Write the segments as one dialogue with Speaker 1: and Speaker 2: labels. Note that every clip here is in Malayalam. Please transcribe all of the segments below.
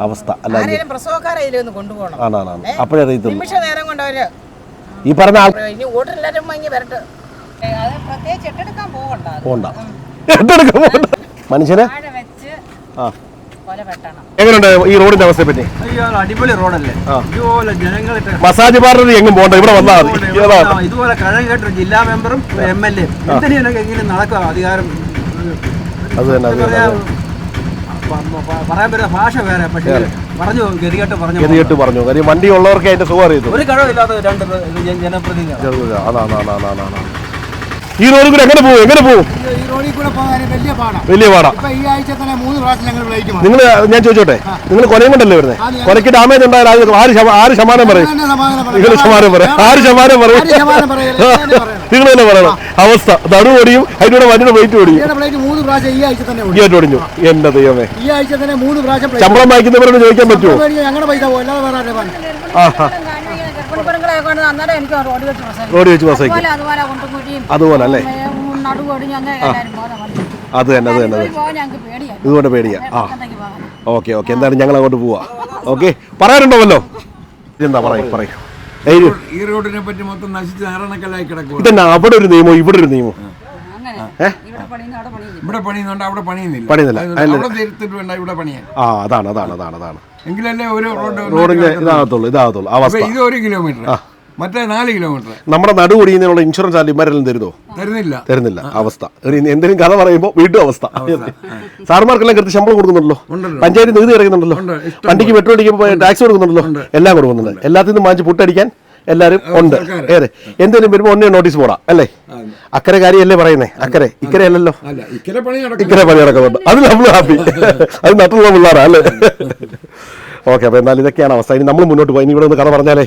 Speaker 1: അവസ്ഥ. അല്ല ആണാണ് അപ്പോഴേ അറിയത്തുള്ളൂ. ഈ പറഞ്ഞ ആൾ
Speaker 2: പ്രത്യേകിച്ച് എട്ടെടുക്കാൻ.
Speaker 1: പോണ്ട പോണ്ട മനുഷ്യനെ? ആ. എങ്ങനെയുണ്ട് ഈ റോഡിന്റെ അവസ്ഥയെ പറ്റി?
Speaker 3: അടിപൊളി റോഡല്ലേ. ഇതുപോലെ ജനങ്ങളിട്ട്
Speaker 1: മസാജ് പാർലർ എങ്ങും പോണ്ട ഇവിടെ വന്നാൽ മതി.
Speaker 3: ഇതുപോലെ
Speaker 1: ഏതാ?
Speaker 3: ആ, ഇതുപോലെ കഴകം കേട്ടൊരു ജില്ലാ മെമ്പറും എം എൽ എ എങ്ങനെ നടക്കുക അധികാരം.
Speaker 1: അത് തന്നെ അത് തന്നെ, അത് തന്നെ.
Speaker 3: പ- പ- പറയാൻ പറ്റുന്ന ഭാഷ വേറെ പക്ഷേ പറഞ്ഞു ഗതികെട്ട് പറഞ്ഞു
Speaker 1: ഗതികെട്ട് പറഞ്ഞു. കാര്യം വണ്ടി ഉള്ളവർക്ക് അതിന്റെ സുഖം അറിയത്തു
Speaker 3: ഒരു കഴിവില്ലാത്ത രണ്ട് പേ-
Speaker 1: അതാണ് അതാണ് അതാണ് ഈ റോഡിൽ കൂടെ എങ്ങനെ പോകും എങ്ങനെ പോകും
Speaker 4: ഈ റോഡിൽ കൂടെ പോകാൻ വലിയ പാടാ.
Speaker 1: വലിയ പാടാ.
Speaker 4: ഈ ആഴ്ച തന്നെ മൂന്ന് പ്രാവശ്യം ഞങ്ങൾ ഫ്ലൈറ്റ്
Speaker 1: നിങ്ങൾ ഞാൻ ചോദിച്ചോട്ടെ? നിങ്ങൾ കൊലയും കൊണ്ടല്ലേ വരുന്നത് കൊലയ്ക്ക് ഡാമേജ് ഉണ്ടായാൽ ആര് ആര് ശതമാനം പറയും. നിങ്ങൾ ശതമാനം പറയും. ആര് ശതമാനം പറയും? നിങ്ങൾ തന്നെ പറയണം അവസ്ഥ. നടു ഓടിയും അതിനോട് വണ്ടിയുടെ വെയിറ്റ് ഓടിയും.
Speaker 4: മൂന്ന് പ്രാവശ്യം ഈ ആഴ്ച തന്നെ ഓടി.
Speaker 1: ഇങ്ങോട്ട് ഓടിഞ്ഞു. എന്റെ ദൈവമേ.
Speaker 4: ഈ ആഴ്ച തന്നെ മൂന്ന് പ്രാവശ്യം
Speaker 1: ശമ്പളം വായിക്കുന്നവരോട് ചോദിക്കാൻ പറ്റുമോ?
Speaker 4: മേടിക്കാൻ ഞങ്ങളുടെ പൈസ പോകും അല്ലാതെ വേറെ ആരുടെ പണി?
Speaker 2: ഗർഭിണികളെ കൊണ്ട് അന്നേരം എനിക്ക് റോഡ് വെച്ച് പ്രസവിക്കും
Speaker 1: റോഡ് വെച്ച് ബസ്സേക്ക്
Speaker 2: അതുപോലെ അതുപോലെ കൊണ്ടുകൂടിയും
Speaker 1: അതുപോലെ അല്ലേ
Speaker 2: നടുവൊടിഞ്ഞ് അങ്ങനെ എല്ലാവരും പോകുന്ന വണ്ടി
Speaker 1: അത് തന്നെ അത് തന്നെ അത്
Speaker 2: പോകാൻ ഞങ്ങൾക്ക്
Speaker 1: ഇതുകൊണ്ട് പേടിയാ. ആ.
Speaker 2: പോകാൻ
Speaker 1: ഓക്കെ ഓക്കെ. എന്തായാലും ഞങ്ങൾ അങ്ങോട്ട് പോവാ. ഓക്കെ. പറയാനുണ്ടോ വല്ലോ? എന്താ പറയും പറയൂ.
Speaker 5: ഈ റോഡിനെ പറ്റി മൊത്തം നശിച്ച് നാരണക്കല്ലായി
Speaker 1: ഇതന്നെ അവിടെ ഒരു നിയമം ഇവിടെ ഒരു നിയമം.
Speaker 2: അങ്ങനെ. ഇവിടെ അവിടെ
Speaker 5: പണിയുന്നുണ്ട് അവിടെ പണിയുന്നില്ല.
Speaker 1: പണിയുന്നില്ല.
Speaker 5: വേണ്ട ഇവിടെ പണിയാൻ
Speaker 1: ആ അതാണ് അതാണ് അതാണ് അതാണ്.
Speaker 5: എങ്കിലല്ലേ ഒരു റോഡ്
Speaker 1: റോഡിന്റെ ഇതാകത്തുള്ളൂ ഇതാകത്തുള്ളൂ. അവസ്ഥ.
Speaker 5: ഇത് ഒരു കിലോമീറ്റർ മറ്റേ നാല് കിലോമീറ്റർ
Speaker 1: നമ്മുടെ നടു ഒടിയുന്നതിനുള്ള ഇൻഷുറൻസ് ആലും ഇമാരെല്ലാം തരുന്നോ?
Speaker 5: തരുന്നില്ല.
Speaker 1: തരുന്നില്ല. അവസ്ഥ. എന്തെങ്കിലും കഥ പറയുമ്പോൾ വീണ്ടും അവസ്ഥ. സാർമാർക്കെല്ലാം കൃത്യ ശമ്പളം കൊടുക്കുന്നുണ്ടല്ലോ. പഞ്ചായത്ത് നികുതി ഇറക്കുന്നുണ്ടല്ലോ വണ്ടിക്ക് പെട്രോൾ അടിക്കുമ്പോൾ ടാക്സ് കൊടുക്കുന്നുണ്ടല്ലോ? എല്ലാം കൊടുക്കുന്നുണ്ട്. എല്ലാത്തിൽ നിന്നും വാങ്ങിച്ച് പുട്ടടിക്കാൻ എല്ലാവരും ഉണ്ട്. ഏറെ എന്തെങ്കിലും വരുമ്പോൾ ഒന്നേ നോട്ടീസ് പോടാ. അല്ലേ? അക്കരെ കാര്യമല്ലേ പറയുന്നേ? അക്കരെ. ഇക്കരെ അല്ലല്ലോ.
Speaker 5: ഇക്കരെ പണി
Speaker 1: നടക്കുന്നുണ്ട്. അത് നമ്മൾ ഹാപ്പി അത് നട്ടുള്ള പിള്ളേരാ അല്ലേ? ഓക്കെ അപ്പൊ എന്നാലും ഇതൊക്കെയാണ് അവസ്ഥ. ഇനി നമ്മൾ മുന്നോട്ട് പോയി. ഇനി ഇവിടെ ഒന്ന് കഥ പറഞ്ഞാലേ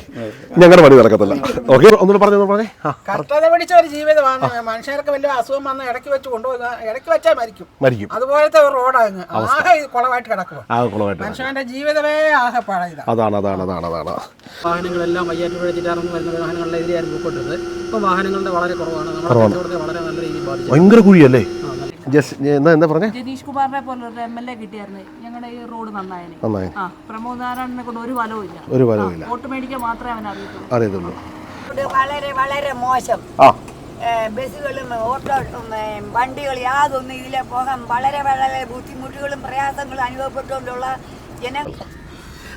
Speaker 1: ഞങ്ങളുടെ പണി നടക്കത്തില്ല. ഓക്കെ ഒന്നുകൂടെ പറഞ്ഞു പറഞ്ഞേ? ആ
Speaker 2: കഷ്ടത പിടിച്ച ഒരു ജീവിതമാണ് മനുഷ്യർക്ക് വലിയ അസുഖം വന്ന് ഇടയ്ക്ക് വെച്ച് കൊണ്ടുപോകുക ഇടയ്ക്ക് വെച്ചാൽ മരിക്കും.
Speaker 1: മരിക്കും.
Speaker 2: അതുപോലത്തെ ഒരു റോഡാണ് ആകെ കുളമായിട്ട് കിടക്കുക
Speaker 1: ആ കുളമായിട്ട്
Speaker 2: മനുഷ്യന്റെ ജീവിതമേ ആകെ പാടായതാണ്
Speaker 1: അതാണ് അതാണ് അതാണ് അതാണ്.
Speaker 6: വാഹനങ്ങളെല്ലാം വയ്യാറ്റുപുഴ ചുറ്റാറങ്ങ് വരുന്ന വാഹനങ്ങളിലെതിരെയായിരുന്നു പോയിക്കൊണ്ടിരുന്നത്. ഇപ്പോൾ വാഹനങ്ങളുടെ വളരെ കുറവാണ്. നമ്മുടെ വളരെ നല്ല രീതിയിൽ ബാധിച്ചു.
Speaker 1: ഭയങ്കര കുഴിയല്ലേ? എന്താ എന്താ പറഞ്ഞേ?
Speaker 7: ജതീഷ് കുമാറിനെ പോലൊരു എം എൽ എ കിട്ടിയായിരുന്നു. ഞങ്ങളുടെ ഈ റോഡ് നന്നായനെ.
Speaker 1: നന്നായി.
Speaker 7: ആ പ്രമോദ് നാരായണനെ കൊണ്ട് ഒരു ഫലവും ഇല്ല.
Speaker 1: ഒരു ഫലവുമില്ല
Speaker 7: വോട്ട് മേടിക്കാൻ മാത്രമേ അവൻ അറിയത്തുള്ളൂ.
Speaker 1: അറിയത്തുള്ളൂ.
Speaker 8: വളരെ വളരെ മോശം.
Speaker 1: ആ.
Speaker 8: ബസ്സുകളും ഓട്ടോ വണ്ടികൾ യാതൊന്നും ഇതിലെ പോകാൻ വളരെ വളരെ ബുദ്ധിമുട്ടുകളും പ്രയാസങ്ങളും അനുഭവപ്പെട്ടുകൊണ്ടുള്ള ജന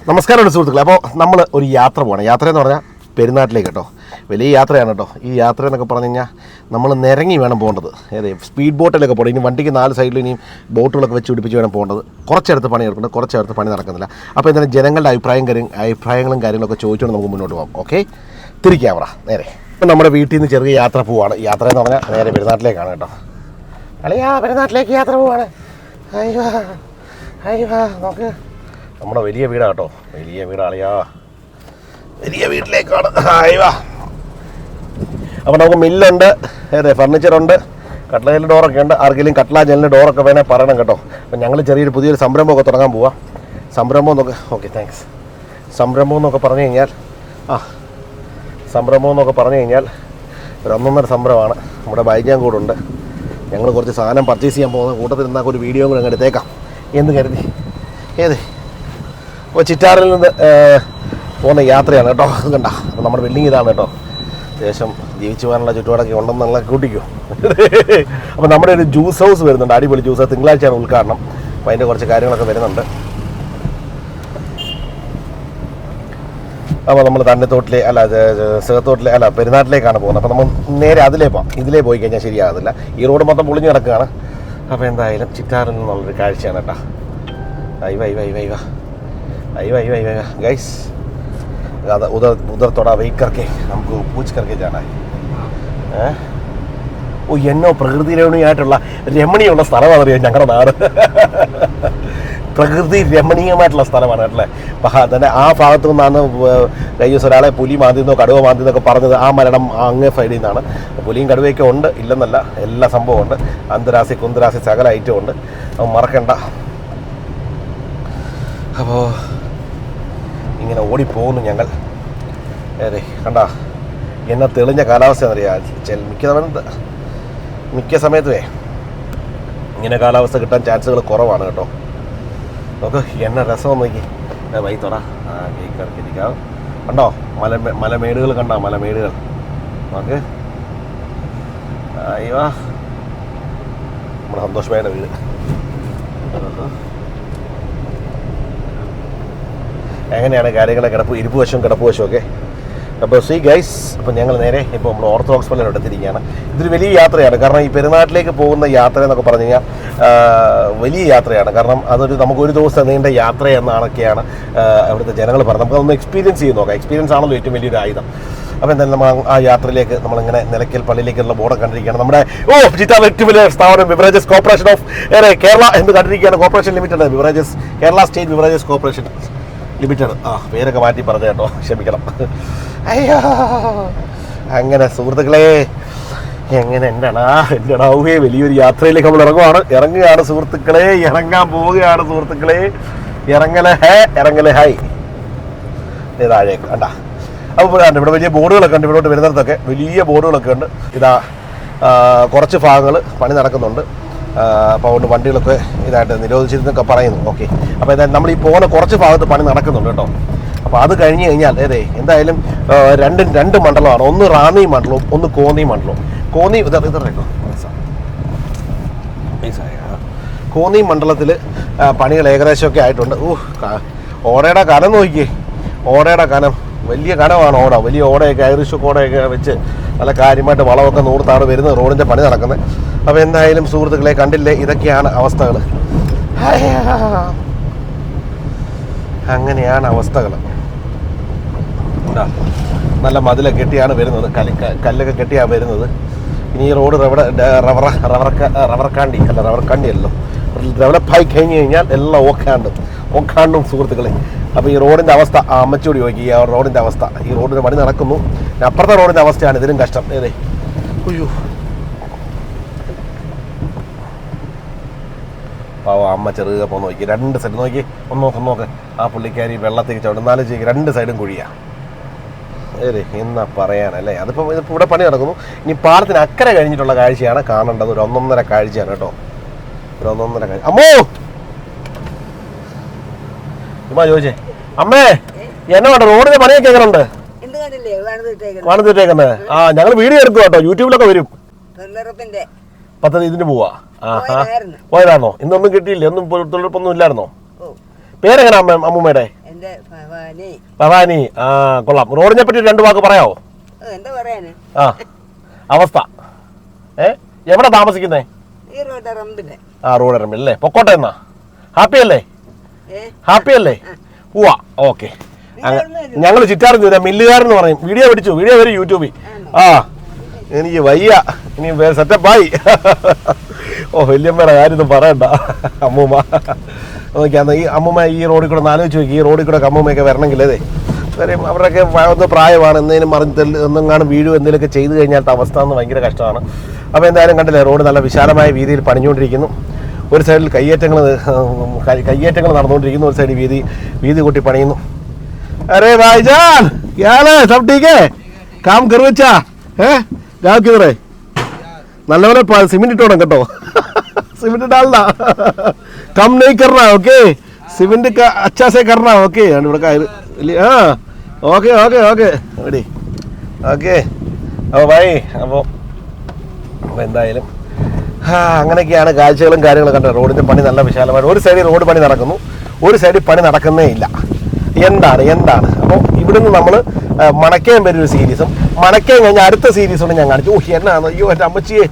Speaker 1: നമസ്കാരമുണ്ട് സുഹൃത്തുക്കളെ. അപ്പോൾ നമ്മൾ ഒരു യാത്ര പോകണം യാത്ര എന്ന് പറഞ്ഞാൽ പെരുന്നാട്ടിലേക്ക് കേട്ടോ. വലിയ യാത്രയാണ് കേട്ടോ. ഈ യാത്ര എന്നൊക്കെ പറഞ്ഞു കഴിഞ്ഞാൽ നമ്മൾ നിരങ്ങി വേണം പോകേണ്ടത്. അതെ സ്പീഡ് ബോട്ടിലൊക്കെ പോകണം. ഇനി വണ്ടിക്ക് നാല് സൈഡിൽ ഇനിയും ബോട്ടുകളൊക്കെ വെച്ച് പിടിപ്പിച്ച് വേണം പോകേണ്ടത്. കുറച്ചടുത്ത് പണി എടുക്കുന്നുണ്ട് കുറച്ചടുത്ത് പണി നടക്കുന്നില്ല. അപ്പോൾ എന്തായാലും ജനങ്ങളുടെ അഭിപ്രായം കാര്യം അഭിപ്രായങ്ങളും കാര്യങ്ങളൊക്കെ ചോദിച്ചുകൊണ്ട് നമുക്ക് മുന്നോട്ട് പോകാം. ഓക്കെ തിരിക്കാം തിരിക്കാവറ നേരെ. ഇപ്പം നമ്മുടെ വീട്ടിൽ നിന്ന് ചെറിയ യാത്ര പോവാണ്. യാത്ര എന്ന് പറഞ്ഞാൽ നേരെ പെരുന്നാട്ടിലേക്കാണ് കേട്ടോ. അളിയാ പെരുന്നാട്ടിലേക്ക് യാത്ര പോവാണ്. അയ്യോ അയ്യോ നോക്ക്. നമ്മുടെ വലിയ വീടാ കേട്ടോ. വലിയ വീടാളിയാ വലിയ വീട്ടിലേക്കാണ്. അയ്യോ. അപ്പോൾ നമുക്ക് മില്ലുണ്ട് അതെ ഫർണിച്ചറുണ്ട് കട്ട്ലയിൽ ഡോറൊക്കെ ഉണ്ട്. ആർക്കെങ്കിലും കട്ട്ല ജനലിന്റെ ഡോറൊക്കെ വേണേൽ പറയണം കേട്ടോ. അപ്പോൾ ഞങ്ങൾ ചെറിയൊരു പുതിയൊരു സംരംഭമൊക്കെ തുടങ്ങാൻ പോവാം. സംരംഭം എന്നൊക്കെ ഓക്കെ താങ്ക്സ് സംരംഭം എന്നൊക്കെ പറഞ്ഞു കഴിഞ്ഞാൽ ആ സംരംഭം എന്നൊക്കെ പറഞ്ഞു കഴിഞ്ഞാൽ ഒരു ഒന്നൊന്നര സംരംഭമാണ്. നമ്മുടെ ബൈജാൻ കൂടുണ്ട്. ഞങ്ങൾ കുറച്ച് സാധനം പർച്ചേസ് ചെയ്യാൻ പോകുന്ന കൂട്ടത്തിൽ നിന്നൊക്കെ ഒരു വീഡിയോ കൂടെ എടുത്തേക്കാം എന്ന് കരുതി. ഏത്? അപ്പോൾ ചിറ്റാറിൽ നിന്ന് പോകുന്ന യാത്രയാണ് കേട്ടോ. അത് കണ്ട നമ്മുടെ ബിൽഡിംഗ് ഇതാണ് കേട്ടോ. അത്യാവശ്യം ജീവിച്ചു പോകാനുള്ള ചുറ്റുപാടൊക്കെ ഉണ്ടെന്നുള്ള കൂട്ടിക്കോ. അപ്പോൾ നമ്മുടെ ഒരു ജ്യൂസ് ഹൗസ് വരുന്നുണ്ട് അടിപൊളി ജ്യൂസ് തിങ്കളാഴ്ചയാണ് ഉദ്ഘാടനം. അപ്പം അതിന്റെ കുറച്ച് കാര്യങ്ങളൊക്കെ വരുന്നുണ്ട്. അപ്പോൾ നമ്മൾ തന്നെത്തോട്ടിലെ അല്ല സേത്തോട്ടിലെ അല്ല പെരുന്നാട്ടിലേക്കാണ് പോകുന്നത്. അപ്പോൾ നമ്മൾ നേരെ അതിലേ പോകാം ഇതിലേ പോയി കഴിഞ്ഞാൽ ശരിയാകത്തില്ല. ഈ റോഡ് മൊത്തം പൊളിഞ്ഞു കിടക്കുകയാണ്. അപ്പോൾ എന്തായാലും ചിറ്റാറിൽ നിന്നുള്ളൊരു കാഴ്ചയാണ് കേട്ടോ. ഐവ ഐവ ഐവ ഐവ ഐവ ഐവ ഐവ ഗൈസ് ज़्यादा उधर उधर थोड़ा वेट करके हमको पूछ करके जाना है ഏ? ഓ എന്നോ പ്രകൃതി രമണീയമായിട്ടുള്ള രമണീയമുള്ള സ്ഥലമാണ് അറിയാം ഞങ്ങളുടെ നാട് പ്രകൃതി രമണീയമായിട്ടുള്ള സ്ഥലമാണ് അല്ലേ അപ്പം തന്നെ ആ ഭാഗത്തു നിന്നാണ് വ- കഴിഞ്ഞ ദിവസം ഒരാളെ പുലി മാന്തിന്നോ കടുവ മാന്തിന്നൊക്കെ പറഞ്ഞത് ആ മരണം അങ്ങേ സൈഡിൽ നിന്നാണ് പുലിയും കടുവയൊക്കെ ഉണ്ട് ഇല്ലെന്നല്ല എല്ലാ സംഭവം ഉണ്ട് അന്തരാസി കുന്തരാസി സകല ഐറ്റം ഉണ്ട് അത് മറക്കണ്ട അപ്പോൾ ഇങ്ങനെ ഓടിപ്പോകുന്നു ഞങ്ങൾ. അതെ കണ്ട എന്നെ തെളിഞ്ഞ കാലാവസ്ഥ എന്നറിയാം ചെൽ മിക്ക തവണ മിക്ക സമയത്തുമേ ഇങ്ങനെ കാലാവസ്ഥ കിട്ടാൻ ചാൻസുകൾ കുറവാണ് കേട്ടോ. നോക്ക് എന്നെ രസം നോക്കി. വൈ തൊട. ആ കേക്ക് ഇറക്കിയിരിക്കാം. കണ്ടോ മല മലമേടുകൾ കണ്ടോ മലമേടുകൾ. നോക്ക്. അയ്യോ നമ്മുടെ സന്തോഷമായിട്ട് വീട്. എങ്ങനെയാണ് കാര്യങ്ങളെ കിടപ്പ് ഇരുപ്പ് വശവും കിടപ്പ് വശമൊക്കെ അപ്പോൾ സീ ഗൈസ് അപ്പോൾ ഞങ്ങൾ നേരെ ഇപ്പോൾ നമ്മൾ ഓർത്തഡോക്സ് പള്ളിയിൽ എടുത്തിരിക്കുകയാണ് ഇതൊരു വലിയ യാത്രയാണ്. കാരണം ഈ പെരുന്നാട്ടിലേക്ക് പോകുന്ന യാത്ര എന്നൊക്കെ പറഞ്ഞു കഴിഞ്ഞാൽ വലിയ യാത്രയാണ്. കാരണം അതൊരു നമുക്ക് ഒരു ദിവസം നീണ്ട യാത്ര എന്നാണൊക്കെയാണ് അവിടുത്തെ ജനങ്ങൾ പറഞ്ഞത്. നമുക്ക് അതൊന്ന് എക്സ്പീരിയൻസ് ചെയ്ത് നോക്കാം. എക്സ്പീരിയൻസ് ആണല്ലോ ഏറ്റവും വലിയൊരു ആയുധം. അപ്പോൾ എന്തായാലും നമ്മൾ ആ യാത്രയിലേക്ക് നമ്മളിങ്ങനെ നിലയ്ക്കൽ പള്ളിയിലേക്കുള്ള ബോർഡ് കണ്ടിരിക്കുകയാണ്. നമ്മുടെ ഓ ജിറ്റാ ഏറ്റവും വലിയ സ്ഥാപനം ബിവറേജസ് കോർപ്പറേഷൻ ഓഫ് കേരള എന്ന് കണ്ടിരിക്കുകയാണ്. Corporation limited beverages Kerala state beverages corporation limited. ആ പേരൊക്കെ മാറ്റി പറഞ്ഞു കേട്ടോ ക്ഷമിക്കണം. അയ്യോ അങ്ങനെ സുഹൃത്തുക്കളെ എങ്ങനെ എന്റെടാ എന്റെടാ വലിയൊരു യാത്രയിലേക്ക് നമ്മൾ ഇറങ്ങുവാണ്. ഇറങ്ങുകയാണ് സുഹൃത്തുക്കളെ ഇറങ്ങാൻ പോവുകയാണ് സുഹൃത്തുക്കളെ. ഇറങ്ങല ഹേ ഇറങ്ങല ഹായ് താഴേക്ക് കണ്ടാ. അപ്പോൾ കണ്ട് ഇവിടെ വലിയ ബോർഡുകളൊക്കെ ഉണ്ട് ഇവിടോട്ട് വരുന്നിടത്തൊക്കെ വലിയ ബോർഡുകളൊക്കെ ഉണ്ട് ഇതാ കുറച്ച് ഭാഗങ്ങൾ പണി നടക്കുന്നുണ്ട്. അപ്പോൾ അതുകൊണ്ട് വണ്ടികളൊക്കെ ഇതായിട്ട് നിരോധിച്ചിരുന്നൊക്കെ പറയുന്നു. ഓക്കെ അപ്പോൾ എന്തായാലും നമ്മൾ ഈ പോകുന്ന കുറച്ച് ഭാഗത്ത് പണി നടക്കുന്നുണ്ട് കേട്ടോ. അപ്പോൾ അത് കഴിഞ്ഞ് കഴിഞ്ഞാൽ അതെ എന്തായാലും രണ്ട് രണ്ടും മണ്ഡലമാണ്. ഒന്ന് റാന്നി മണ്ഡലവും ഒന്ന് കോന്നി മണ്ഡലവും. കോന്നി ഇത് ഇതറിയോ കോന്നി മണ്ഡലത്തിൽ പണികൾ ഏകദേശമൊക്കെ ആയിട്ടുണ്ട്. ഊഹ് ഓടയുടെ കനം നോക്കിയേ. ഓടയുടെ കനം വലിയ കനമാണ് ഓട. വലിയ ഓടയൊക്കെ ഐറിഷ് ഓടയൊക്കെ വെച്ച് നല്ല കാര്യമായിട്ട് വളമൊക്കെ നൂർത്താണ് വരുന്നത് റോഡിന്റെ പണി നടക്കുന്നത്. അപ്പോൾ എന്തായാലും സുഹൃത്തുക്കളെ കണ്ടില്ലേ? ഇതൊക്കെയാണ് അവസ്ഥകൾ അങ്ങനെയാണ് അവസ്ഥകൾ നല്ല മതിലൊക്കെ കെട്ടിയാണ് വരുന്നത്. കല്ല് കല്ലൊക്കെ കെട്ടിയാണ് വരുന്നത്. ഇനി ഈ റോഡ് റബ്ബർ റവർ റബ്ബർ കാണ്ടി അല്ല റവർക്കാണ്ടി അല്ലോ ഡെവലപ്പ് ഡെവലപ്പായി കഴിഞ്ഞ് കഴിഞ്ഞാൽ എല്ലാം ഓക്കാണ്ട് ഓക്കാണ്ടും സുഹൃത്തുക്കളെ. അപ്പോൾ ഈ റോഡിന്റെ അവസ്ഥ അമ്മച്ചോടി നോക്കി ഈ റോഡിന്റെ അവസ്ഥ. ഈ റോഡിന് പണി നടക്കുന്നു. അപ്പുറത്തെ റോഡിന്റെ അവസ്ഥയാണ് ഇതിലും കഷ്ടം. ഏതേ? അയ്യോ. പാവം അമ്മ ചെറുക പോ നോക്കി. രണ്ട് സൈഡ് നോക്കി. ഒന്ന് നോക്ക് നോക്ക്. ആ പുള്ളിക്കാരി വെള്ളത്തേക്ക് ചവിട്ടും നാല് ചെയ്ക്ക് രണ്ട് സൈഡും കുഴിയാ. ഏത് എന്നാ പറയാനല്ലേ? അതിപ്പോൾ ഇതിപ്പോൾ ഇവിടെ പണി നടക്കുന്നു. ഇനി പാടത്തിന് അക്കരെ കഴിഞ്ഞിട്ടുള്ള കാഴ്ചയാണ് കാണേണ്ടത്. ഒരു ഒന്നൊന്നര കാഴ്ചയാണ് കേട്ടോ. ഒരു ഒന്നൊന്നര കാഴ്ച. അമ്മോ! ഉമ്മ ചോദിച്ചേ. അമ്മേ എന്നെ വേണ്ട റോഡിന് പണിയൊക്കെ എങ്ങനെയുണ്ട്
Speaker 8: വേണതിട്ടേക്കുന്നത്
Speaker 1: ആ ഞങ്ങൾ വീഡിയോ എടുക്കും കേട്ടോ. യൂട്യൂബിലൊക്കെ വരും. പദ്ധതി ഇതിന് പോവാ. ആ ആ പോയതാണോ ഇന്നൊന്നും കിട്ടിയില്ല. ഒന്നും തൊഴിലുറപ്പൊന്നും ഇല്ലായിരുന്നോ പേരെങ്ങനെ അമ്മ അമ്മൂമ്മയുടെ?
Speaker 8: ഭവാനി.
Speaker 1: ആ കൊള്ളാം. റോഡിനെ പറ്റി രണ്ട് വാക്ക് പറയാവോ? ആ. അവസ്ഥ. ഏ? എവിടെ താമസിക്കുന്നേ? ആ റോഡ് ഇറമ്പി അല്ലേ? പൊക്കോട്ടെ എന്നാ. ഹാപ്പി അല്ലേ? ഹാപ്പി അല്ലേ? പോവാ ഓക്കെ ഞങ്ങൾ ചിറ്റാറും ചോദിച്ചാൽ മില്ലുകാരെന്ന് പറയും. വീഡിയോ പിടിച്ചു. വീഡിയോ വരും യൂട്യൂബിൽ. ആ. എനിക്ക് വയ്യ ഇനി സെറ്റപ്പായി ഓ വല്യമ്മയുടെ കാര്യമൊന്നും പറയണ്ട അമ്മൂമ്മ നോക്കിയാ ഈ അമ്മൂമ്മ ഈ റോഡിൽ കൂടെ ഒന്ന് ആലോചിച്ച് നോക്കി ഈ റോഡിൽ കൂടെ അമ്മൂമ്മയൊക്കെ വരണമെങ്കിൽ അതെ കാര്യം അവരുടെയൊക്കെ വ- ഒന്ന് പ്രായമാണ് എന്തെങ്കിലും മറിഞ്ഞ് തെല്ല് ഒന്നെങ്ങാനും വീഴും എന്തെങ്കിലുമൊക്കെ ചെയ്തു കഴിഞ്ഞാൽ അവസ്ഥ എന്ന് ഭയങ്കര കഷ്ടമാണ് അപ്പോൾ എന്തായാലും കണ്ടില്ലേ റോഡ് നല്ല വിശാലമായ രീതിയിൽ പണിഞ്ഞുകൊണ്ടിരിക്കുന്നു ഒരു സൈഡിൽ കയ്യേറ്റങ്ങൾ കയ്യേറ്റങ്ങൾ നടന്നുകൊണ്ടിരിക്കുന്നു ഒരു സൈഡിൽ വീതി വീതി കൂട്ടി പണിയുന്നു अरे भाईजान क्या हाल है सब ठीक है काम करो अच्छा है രാഖിതറേ നല്ലപോലെ സിമെന്റ് ഇട്ടോണം കേട്ടോ. സിമെന്റ് ഇടാളാ കം നെയ് കറണ ഓക്കെ സിമെന്റ് അച്ചാസെ കറണ ഓക്കെ ഇവിടെ കയറ്. ആ ഓക്കെ ഓക്കെ ഓക്കെ എടി ഓക്കെ അപ്പോൾ ബൈ അപ്പോൾ എന്തായാലും അങ്ങനെയൊക്കെയാണ് കാഴ്ചകളും കാര്യങ്ങളും കണ്ടത്. റോഡിന്റെ പണി നല്ല വിശാലമായിട്ട്. ഒരു സൈഡിൽ റോഡ് പണി നടക്കുന്നു. ഒരു സൈഡിൽ പണി നടക്കുന്നേ ഇല്ല. എന്താണ് എന്താണ്? അപ്പോൾ ഇവിടുന്ന് നമ്മൾ മണക്കയം വരും ഒരു സീരീസും. മണക്കേം കഴിഞ്ഞ അടുത്ത സീരീസ് ഉണ്ട് ഞാൻ കാണിച്ചു. ഓഹ് എന്നാണ് അയ്യോ എന്റെ അമ്മച്ചിയെ.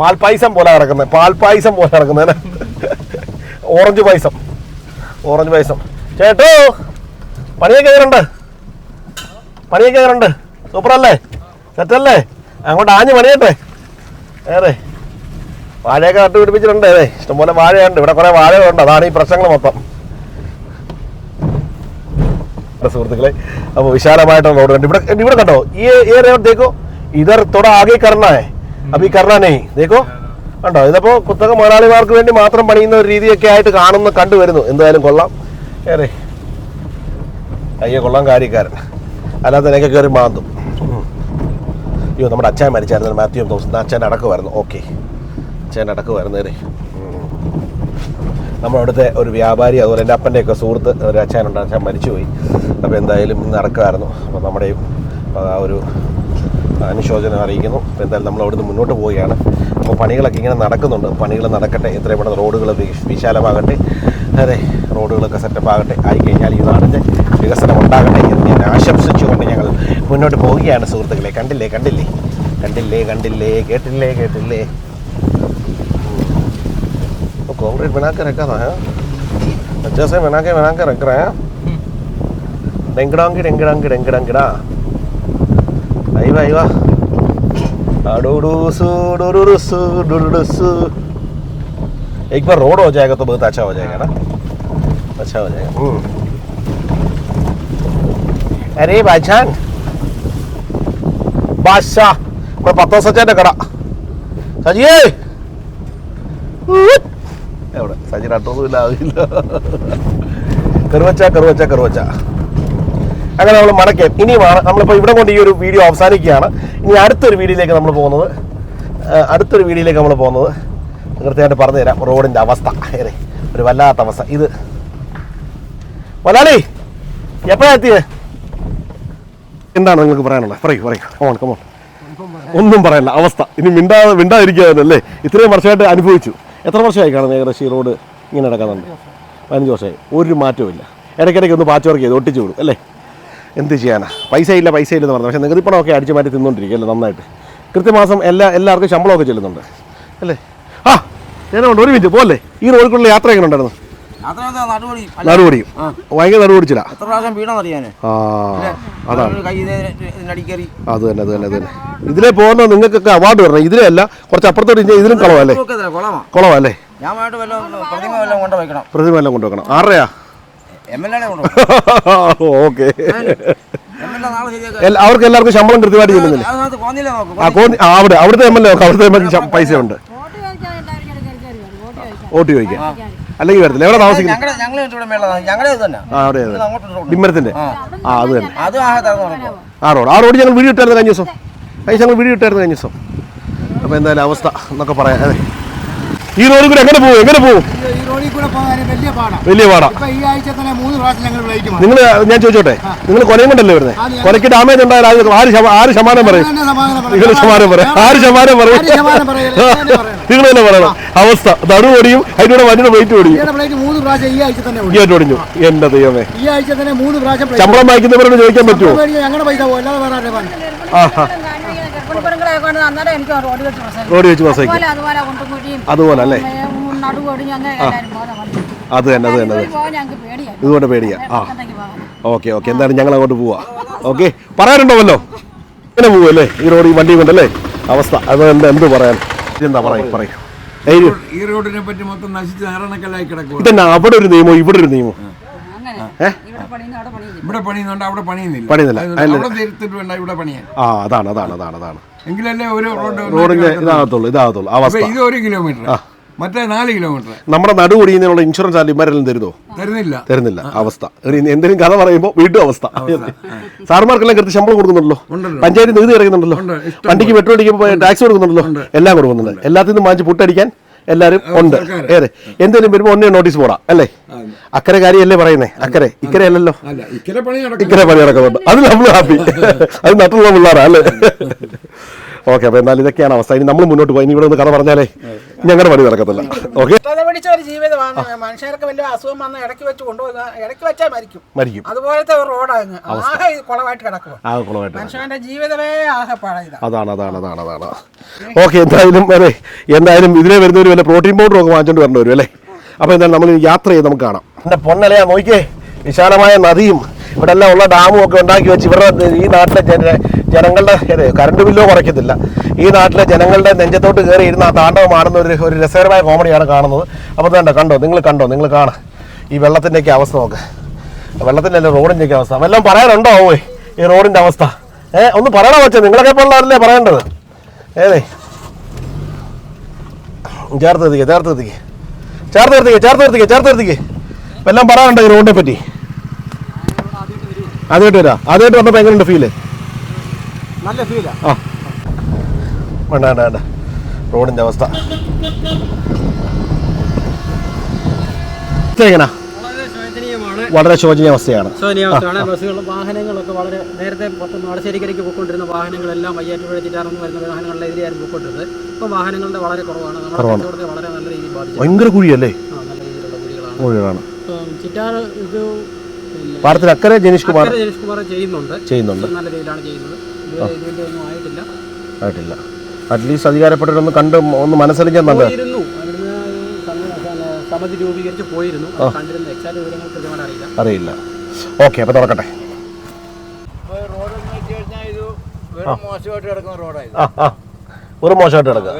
Speaker 1: പാൽപ്പായസം പോലെ കിടക്കുന്നത് പാൽപ്പായസം പോലെ കിടക്കുന്നത് ഓറഞ്ച് പായസം. ഓറഞ്ച് പായസം. ചേട്ടോ പണിയൊക്കെ കയറുണ്ട് പണിയൊക്കെ കയറുണ്ട് സൂപ്പറല്ലേ? സെറ്റല്ലേ? അങ്ങോട്ട് ആഞ്ഞ് പണിയട്ടെ. ഏറെ. വാഴയൊക്കെ നട്ടു പിടിപ്പിച്ചിട്ടുണ്ട് അതെ ഇഷ്ടംപോലെ വാഴയുണ്ട്. ഇവിടെ കുറെ വാഴകളുണ്ട്. അതാണ് ഈ പ്രശ്നങ്ങൾ മൊത്തം. സുഹൃത്തുക്കളെ അപ്പോൾ വിശാലമായിട്ടുള്ള റോഡ് കണ്ടു ഇവിടെ ഇവിടെ കണ്ടോ ഈ ഏരിയ देखो इधर थोड़ा आगे करना है अभी करना नहीं देखो കണ്ടോ ഇതിപ്പോ കുത്തക മുതലാളിമാർക്ക് വേണ്ടി മാത്രം പണിയുന്ന ഒരു രീതിയൊക്കെ ആയിട്ട് കാണുന്ന കണ്ടുവരുന്നു എന്തായാലും കൊള്ളാം ഏറെ അയ്യോ കൊള്ളാം കാര്യക്കാരൻ അല്ലാതെ എനിക്ക് കയറി മാന്തും ഉം. അയ്യോ നമ്മുടെ അച്ഛൻ മരിച്ചായിരുന്നു മാത്യു തോമസ് അച്ഛൻ അടക്കുമായിരുന്നു ഓക്കെ അച്ഛൻ അടക്കുമായിരുന്നു അല്ലേ നമ്മുടെ അവിടുത്തെ ഒരു വ്യാപാരി അതുപോലെ എൻ്റെ അപ്പൻ്റെയൊക്കെ സുഹൃത്ത് ഒരു അച്ഛനുണ്ട് അച്ഛൻ മരിച്ചുപോയി അപ്പോൾ എന്തായാലും ഇന്ന് നടക്കുമായിരുന്നു അപ്പോൾ നമ്മുടെയും ആ ഒരു അനുശോചനം അറിയിക്കുന്നു അപ്പോൾ എന്തായാലും നമ്മൾ അവിടുന്ന് മുന്നോട്ട് പോവുകയാണ് അപ്പോൾ പണികളൊക്കെ ഇങ്ങനെ നടക്കുന്നുണ്ട് പണികൾ നടക്കട്ടെ എത്രയും പെട്ടെന്ന് റോഡുകൾ വി- വിശാലമാകട്ടെ അതെ റോഡുകളൊക്കെ സെറ്റപ്പ് ആകട്ടെ ആയിക്കഴിഞ്ഞാൽ ഈ നാടിൻ്റെ വികസനം ഉണ്ടാകട്ടെ എന്ന് ഞാൻ ആശംസിച്ചുകൊണ്ട് ഞങ്ങൾ മുന്നോട്ട് പോവുകയാണ് സുഹൃത്തുക്കളെ കണ്ടില്ലേ കണ്ടില്ലേ കണ്ടില്ലേ കണ്ടില്ലേ കേട്ടില്ലേ കേട്ടില്ലേ तो कंक्रीट बना के रखा था है अच्छे से बना के बना के रख रहे हैं डेंगड़ांगी डेंगड़ांगी डेंगड़ांगड़ा आई वाह आई वाह अडोडूसू डोडूडूसू डोडूडूसू एक बार रोड हो जाएगा तो बहुत अच्छा हो जाएगा ना अच्छा हो जाएगा हम्म। अरे भाईजान बादशाह मैं पत्ता सचा कड़ा സജിയേ എവിടെ സജിൻ അട്ടൊന്നുമില്ല ആവില്ല കറുവച്ച കറുവച്ച കറുവച്ച അങ്ങനെ നമ്മൾ മടക്കാം ഇനിയുമാണ് നമ്മളിപ്പോൾ ഇവിടെ കൊണ്ട് ഈ ഒരു വീഡിയോ അവസാനിക്കുകയാണ്. ഇനി അടുത്തൊരു വീഡിയോയിലേക്ക് നമ്മൾ പോകുന്നത്. അടുത്തൊരു വീഡിയോയിലേക്ക് നമ്മൾ പോകുന്നത്. കൃത്യമായിട്ട് പറഞ്ഞു തരാം റോഡിന്റെ അവസ്ഥ. ഏറെ ഒരു വല്ലാത്ത അവസ്ഥ. ഇത് മലയാളി എപ്പോഴാണ് എത്തിയത് എന്താണ് നിങ്ങൾക്ക് പറയാനുള്ളത്? പറയൂ പറയൂ. കമോൺ കമോൺ ഒന്നും പറയല്ല. അവസ്ഥ. ഇനി മിണ്ടാതെ മിണ്ടാതിരിക്കാനല്ലേ ഇത്രയും വർഷമായിട്ട് അനുഭവിച്ചു. എത്ര വർഷമായി കാണുന്നത് ഏകദേശം ഈ റോഡ് ഇങ്ങനെ നടക്കുന്നുണ്ട്? പതിനഞ്ച് വർഷമായി. ഒരു മാറ്റവും ഇല്ല ഇടയ്ക്കിടയ്ക്ക് ഒന്ന് പാച്ച് ചെയ്ത് ഒട്ടിച്ചു വിടും അല്ലേ? എന്ത് ചെയ്യാനാ? പൈസ ഇല്ല പൈസ ഇല്ലെന്ന് പറഞ്ഞു. പക്ഷേ നികുതി പണമൊക്കെ അടിച്ചു മാറ്റി തിന്നുകൊണ്ടിരിക്കുകയല്ലേ നന്നായിട്ട്? കൃത്യമാസം എല്ലാ എല്ലാവർക്കും ശമ്പളമൊക്കെ ചെല്ലുന്നുണ്ട്. അല്ലേ? ആ ഞാനുണ്ട് ഒരു മിനിറ്റ് പോലെ ഈ റോഡിക്കുള്ള യാത്ര എങ്ങനെ ഉണ്ടായിരുന്നു?
Speaker 3: നടുപടി
Speaker 1: നടുപടിയും. ഭയങ്കര നടുപടിച്ചില്ല അത് തന്നെ അത് തന്നെ അത് തന്നെ. ഇതിലെ പോകുന്ന നിങ്ങൾക്കൊക്കെ അവാർഡ് വരണം. ഇതിലെ അല്ല കുറച്ച് അപ്പുറത്തോട്ട് ഇതിലും കുളമല്ലേ
Speaker 3: കുളമാ
Speaker 1: കുളമല്ലേ
Speaker 3: പ്രതിമ
Speaker 1: എല്ലാം കൊണ്ടുവെക്കണം ആറരയാ ഓക്കെ. അവർക്ക് എല്ലാവർക്കും ശമ്പളം കൃത്യമായിട്ട് ചെല്ലുന്നില്ലേ ആ അവിടെ അവിടുത്തെ എം എൽ എ അവിടുത്തെ എം എൽ എ പൈസ ഉണ്ട്. വോട്ട് ചോദിക്കാം. അല്ലെങ്കിൽ വരത്തില്ല. എവിടെ താമസിക്കുന്നത്. ഡിമ്മരത്തിന്റെ ആ അത് തന്നെ.
Speaker 3: ആ
Speaker 1: റോഡ്. ആ റോഡ് ഞങ്ങൾ വീട് ഇട്ടായിരുന്നു കഴിഞ്ഞ ദിവസം. കഴിഞ്ഞ ഞങ്ങൾ വീട് ഇട്ടായിരുന്നു കഴിഞ്ഞ ദിവസം. അപ്പോൾ എന്തായാലും അവസ്ഥ എന്നൊക്കെ പറയാം. അതെ. ഈ റോഡിൽ കൂടെ എങ്ങനെ പോകും എങ്ങനെ പോകും
Speaker 4: വലിയ
Speaker 1: പാടാ. നിങ്ങൾ ഞാൻ ചോദിച്ചോട്ടെ? നിങ്ങൾ കൊലയും കൊണ്ടല്ലേ വരുന്നത് കൊലയ്ക്ക് ഡാമേജ് ഉണ്ടായാൽ ആര് ആര് ശമാനം പറയും. നിങ്ങൾ ശമാനം പറയും. ആര് ശമാനം പറയും. നിങ്ങൾ തന്നെ പറയണം. അവസ്ഥ. തടു ഓടിയും അതിനോട് വണ്ടിയുടെ വെയിറ്റ് ഓടിയും.
Speaker 4: ഈ ആഴ്ച
Speaker 1: ഓടിഞ്ഞു. എന്റെ ദൈവമേ.
Speaker 4: ഈ ആഴ്ച തന്നെ
Speaker 1: ശമ്പളം വായിക്കുന്നവരോട് ചോദിക്കാൻ പറ്റുമോ?
Speaker 4: ഞങ്ങളുടെ പൈസ
Speaker 1: ആഹാ.
Speaker 7: റോഡ് വെച്ച്
Speaker 1: പ്രസവിക്കും
Speaker 7: അതുപോലെ
Speaker 1: അല്ലേ? അത് തന്നെ അത് തന്നെ ഇതുകൊണ്ട് പേടിയാ. ആ. Okay okay. എന്തായാലും ഞങ്ങൾ അങ്ങോട്ട് പോവാ. ഓക്കെ. പറയാനുണ്ടോ വല്ലോ ഇങ്ങനെ പോവല്ലേ ഈ റോഡ് ഈ വണ്ടി കൊണ്ടല്ലേ? അവസ്ഥ. അത് എന്താ എന്ത് പറയാൻ? എന്താ പറയും പറയും.
Speaker 5: ഈ റോഡിനെ പറ്റി മൊത്തം നശിച്ച് നാരണക്കല്ലായി കിടക്കും
Speaker 1: ഇതന്നെ അവിടെ ഒരു നിയമം ഇവിടെ ഒരു നിയമം.
Speaker 7: ഇവിടെ
Speaker 5: പണിയുന്നുണ്ട് അവിടെ പണിയുന്നില്ല.
Speaker 1: പണിയുന്നില്ല. ആ അതാണ് അതാണ് അതാണ് അതാണ്.
Speaker 5: എങ്കിലല്ലേ ഒരു റോഡ്
Speaker 1: റോഡിന്റെ ഇതാകത്തുള്ളൂ ഇതാകത്തുള്ളൂ അവസ്ഥ.
Speaker 5: ഇത് ഒരു കിലോമീറ്റർ. മറ്റേ നാല് കിലോമീറ്റർ.
Speaker 1: നമ്മുടെ നടു ഒടിയുന്നതിനുള്ള ഇൻഷുറൻസ് ഇമാരെല്ലാം തരുന്നോ?
Speaker 5: തരുന്നില്ല.
Speaker 1: തരുന്നില്ല അവസ്ഥ. എന്തെങ്കിലും കഥ പറയുമ്പോൾ വീട്ടു അവസ്ഥ. സാർമാർക്കെല്ലാം കൃത്യ ശമ്പളം കൊടുക്കുന്നുണ്ടല്ലോ. പഞ്ചായത്ത് നികുതി
Speaker 5: ഇറങ്ങുന്നുണ്ടല്ലോ
Speaker 1: വണ്ടിക്ക് പെട്രോൾ അടിക്കുമ്പോൾ ടാക്സ് കൊടുക്കുന്നുണ്ടല്ലോ? എല്ലാം കൊടുക്കുന്നുണ്ട്. എല്ലാത്തിനും നിന്നും വാങ്ങിച്ച് പുട്ടടിക്കാൻ എല്ലാവരും ഉണ്ട്. ഏതെ? എന്തെങ്കിലും വരുമ്പോൾ ഒന്നേ നോട്ടീസ് പോടാം അല്ലേ? അക്കരെ കാര്യല്ലേ പറയുന്നേ? അക്കരെ ഇക്കരെ അല്ലല്ലോ
Speaker 5: അല്ല ഇക്കരെ പണി നടക്കും
Speaker 1: ഇക്കരെ പണി നടക്കുന്നുണ്ട്. അത് നമ്മൾ ഹാപ്പി അത് നട്ടുള്ള പിള്ളേരാ അല്ലേ? ഓക്കെ അപ്പൊ എന്നാൽ ഇതൊക്കെയാണ് അവസ്ഥ. ഇനി നമ്മൾ മുന്നോട്ട് പോയി. ഇനി ഇവിടെ ഒന്ന് കഥ പറഞ്ഞാലേ ഞങ്ങളുടെ പണി നടക്കത്തില്ല. ഓക്കെ?
Speaker 2: പിടിച്ച ഒരു ജീവിതമാണ് മനുഷ്യർക്ക് വലിയ അസുഖം വന്ന് ഇടയ്ക്ക് വെച്ച് കൊണ്ടുപോകുക ഇടയ്ക്ക് വെച്ചാൽ മരിക്കും.
Speaker 1: മരിക്കും.
Speaker 2: അതുപോലത്തെ ഒരു റോഡാണ് ആകെ കുളമായിട്ട് കിടക്കുക
Speaker 1: ആ കുളമായിട്ട്
Speaker 2: മനുഷ്യന്റെ ജീവിതമേ ആകെ
Speaker 1: അതാണ് അതാണ് അതാണ് അതാണ്. ഓക്കെ എന്തായാലും അതെ എന്തായാലും ഇതിലെ വരുന്നവർ വല്ല പ്രോട്ടീൻ പൗഡർ ഒക്കെ വാങ്ങിച്ചോണ്ട് വരേണ്ടി വരും അല്ലേ? അപ്പോൾ എന്തായാലും നമ്മൾ യാത്ര ചെയ്ത് നമുക്ക് കാണാം. എന്റെ പൊന്നലയാ നോക്കിയേ. വിശാലമായ നദിയും ഇവിടെ എല്ലാം ഉള്ള ഡാമും ഒക്കെ ഉണ്ടാക്കി വെച്ച് ഇവരുടെ ഈ നാട്ടിലെ ജന ജനങ്ങളുടെ അതെ കറണ്ട് ബില്ലോ കുറയ്ക്കത്തില്ല. ഈ നാട്ടിലെ ജനങ്ങളുടെ നെഞ്ചത്തോട്ട് കയറി ഇരുന്ന് ആ താണ്ഡവം ആടുന്ന ഒരു ഒരു രസകരമായ കോമഡിയാണ് കാണുന്നത്. അപ്പോൾ വേണ്ട കണ്ടോ? നിങ്ങൾ കണ്ടോ? നിങ്ങൾ കാണാം. ഈ വെള്ളത്തിന്റെയൊക്കെ അവസ്ഥ നോക്ക്. വെള്ളത്തിന്റെ അല്ല റോഡിന്റെയൊക്കെ അവസ്ഥ. വല്ലതും പറയാനുണ്ടോ ഓ ഈ റോഡിന്റെ അവസ്ഥ. ഏ ഒന്ന് പറയണോ വെച്ചാൽ നിങ്ങളൊക്കെ പോലുള്ളവരല്ലേ പറയേണ്ടത്? ഏതേ? ചേർത്ത് നിർത്തിക്കേ ചേർത്ത് നിർത്തിക്കേ. ചേർത്ത് നിർത്തിക്കേ ചേർത്ത് നിർത്തിക്കേ ചേർത്ത് നിർത്തിക്കേ. എല്ലാം പറയാനുണ്ടോ ഈ റോഡിനെ പറ്റി? ആദ്യമായിട്ട് വരാം ആദ്യമായിട്ട് വന്നപ്പോൾ എങ്ങനെയുണ്ട് ഫീൽ
Speaker 3: നല്ല ഫീലാ
Speaker 1: ആ. വേണ്ട വേണ്ട വേണ്ട. റോഡിന്റെ അവസ്ഥ.
Speaker 6: വളരെ
Speaker 1: ശോചനീയ അവസ്ഥയാണ്.
Speaker 6: ശോചനീയാവസ്ഥയാണ് വാഹനങ്ങളൊക്കെ വളരെ നേരത്തെ പുറത്ത് നാളശ്ശേരിക്കരയ്ക്ക് പോയിക്കൊണ്ടിരുന്ന വാഹനങ്ങളെല്ലാം വയ്യാറ്റുപുഴ ചിറ്റാറന്ന് വരുന്ന വാഹനങ്ങളിലെതിരെയായിരുന്നു പോയിക്കൊണ്ടിരുന്നത്. ഇപ്പോൾ വാഹനങ്ങളുടെ വളരെ കുറവാണ്. നമ്മുടെ വളരെ നല്ല രീതിയിൽ ബാധിച്ചു.
Speaker 1: ഭയങ്കര കുഴിയല്ലേ?
Speaker 6: കുഴികളാണ്. ഇത്
Speaker 1: പാടത്തിന് അക്കരെ ജനീഷ് കുമാർ
Speaker 6: അക്കരെ ജനീഷ് കുമാർ ചെയ്യുന്നുണ്ട്.
Speaker 1: ചെയ്യുന്നുണ്ട്.
Speaker 6: നല്ല രീതിയിലാണ് ചെയ്യുന്നത്. ഇതുവരെ ഒന്നും ആയിട്ടില്ല.
Speaker 1: ആയിട്ടില്ല. അറ്റ്ലീസ്റ്റ് അധികാരപ്പെട്ടവരൊന്ന് കണ്ട് ഒന്ന്
Speaker 6: മനസ്സറിഞ്ഞാൽ നല്ല സമിതി രൂപീകരിച്ച് പോയിരുന്നു. അത് കണ്ടിരുന്ന എക്സാക്ട് വിവരങ്ങൾ കൃത്യമായിട്ട് അറിയില്ല.
Speaker 1: അറിയില്ല. ഓക്കെ അപ്പോൾ തുറക്കട്ടെ. ഒരു മോശമായിട്ട് കിടക്കുക.